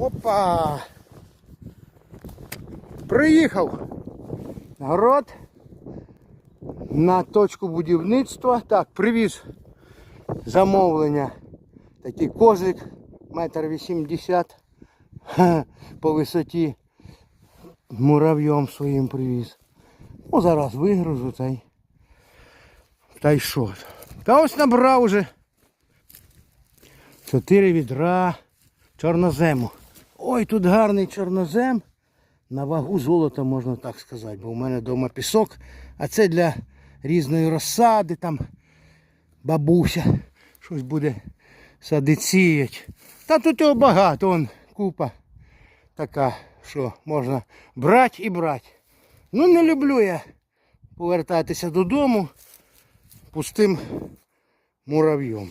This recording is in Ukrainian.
Опа! Приїхав город на точку будівництва. Так, привіз замовлення. Такий козлик, метр вісімдесят по висоті. Муравйом своїм привіз. Ну, зараз вигрузу та й. Та й що? Та ось набрав уже чотири відра чорнозему. Ой, тут гарний чорнозем. На вагу золота можна так сказати, бо у мене вдома пісок, а це для різної розсади, там бабуся щось буде сіять. Та тут його багато, он купа така, що можна брати і брати. Ну не люблю я повертатися додому пустим муравйом.